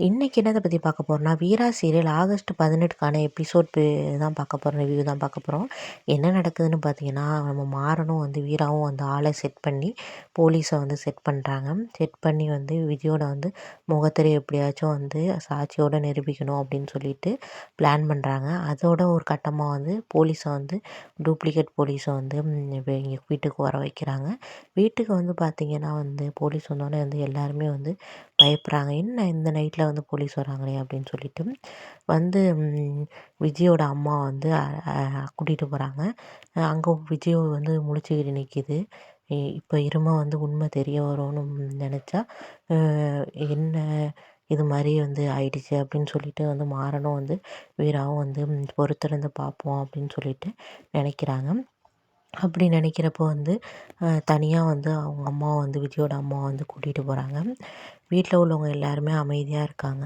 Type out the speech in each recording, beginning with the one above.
இன்றைக்கி என்னதை பற்றி பார்க்க போகிறோம்னா வீரா சீரியல் ஆகஸ்ட் பதினெட்டுக்கான எபிசோட் தான் பார்க்க போகிறோம் ரிவ்யூ தான் பார்க்க போகிறோம் என்ன நடக்குதுன்னு பார்த்தீங்கன்னா நம்ம மாறனும் வந்து வீராவும் வந்து ஆளை செட் பண்ணி போலீஸை வந்து செட் பண்ணுறாங்க செட் பண்ணி வந்து விஜயோட வந்து முகத்திரை எப்படியாச்சும் வந்து சாட்சியோடு நிரூபிக்கணும் அப்படின்னு சொல்லிட்டு பிளான் பண்ணுறாங்க அதோட ஒரு கட்டமாக வந்து போலீஸை வந்து டூப்ளிகேட் போலீஸை வந்து இங்கே வீட்டுக்கு வர வைக்கிறாங்க. வீட்டுக்கு வந்து பார்த்திங்கன்னா வந்து போலீஸ் வந்தோடனே வந்து எல்லாருமே வந்து பயப்படுறாங்க. என்ன இந்த நைட்டில் வந்து போலீஸ் வராங்களே அப்படின்னு சொல்லிட்டு வந்து விஜயோட அம்மா வந்து கூட்டிகிட்டு போகிறாங்க அங்கே விஜய் வந்து முழிச்சுக்கிட்டு நிற்கிது இப்போ இருமா வந்து உண்மை தெரிய வரும்னு நினச்சா என்ன இது மாதிரி வந்து ஆயிடுச்சு? அப்படின்னு சொல்லிட்டு வந்து மாறனும் வந்து வீராவும் வந்து பொறுத்திருந்து பார்ப்போம் அப்படின்னு சொல்லிட்டு நினைக்கிறாங்க. அப்படி நினைக்கிறப்போ வந்து தனியாக வந்து அவங்க அம்மாவை வந்து விஜயோட அம்மாவை வந்து கூட்டிகிட்டு போகிறாங்க வீட்டில் உள்ளவங்க எல்லாருமே அமைதியாக இருக்காங்க.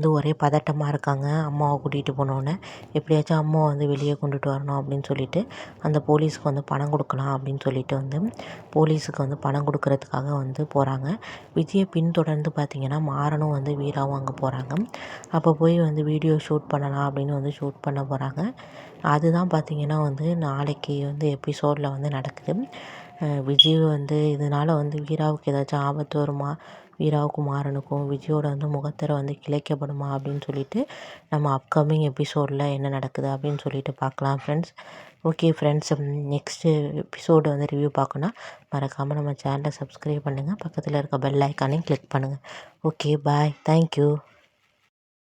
வந்து ஒரே பதட்டமாக இருக்காங்க. அம்மாவை கூட்டிகிட்டு போனோன்னே எப்படியாச்சும் அம்மாவை வந்து வெளியே கொண்டுட்டு வரணும் அப்படின்னு சொல்லிட்டு அந்த போலீஸுக்கு வந்து பணம் கொடுக்கலாம் அப்படின்னு சொல்லிட்டு வந்து போலீஸுக்கு வந்து பணம் கொடுக்கறதுக்காக வந்து போகிறாங்க விஜயை பின்தொடர்ந்து பார்த்திங்கன்னா மாறனும் வந்து வீராவும் அங்கே போகிறாங்க அப்போ போய் வந்து வீடியோ ஷூட் பண்ணலாம் அப்படின்னு வந்து ஷூட் பண்ண போகிறாங்க அதுதான் பார்த்திங்கன்னா வந்து நாளைக்கு வந்து எபிசோடில் வந்து நடக்குது. விஜய் வந்து இதனால் வந்து வீராவுக்கு ஏதாச்சும் ஆபத்து வருமா? வீராவுக்கும் மாறனுக்கும். விஜயோட வந்து முகத்திரை வந்து கிளைக்கப்படுமா? அப்படின்னு சொல்லிட்டு நம்ம அப்கமிங் எபிசோடில் என்ன நடக்குது அப்படின்னு சொல்லிட்டு பார்க்கலாம் friends okay friends next episode வந்து ரிவ்யூ பார்க்கணுன்னா மறக்காமல் நம்ம சேனலை சப்ஸ்கிரைப் பண்ணுங்கள் பக்கத்தில் இருக்க பெல் ஐக்கானையும் கிளிக் பண்ணுங்கள் ஓகே பாய் தேங்க்யூ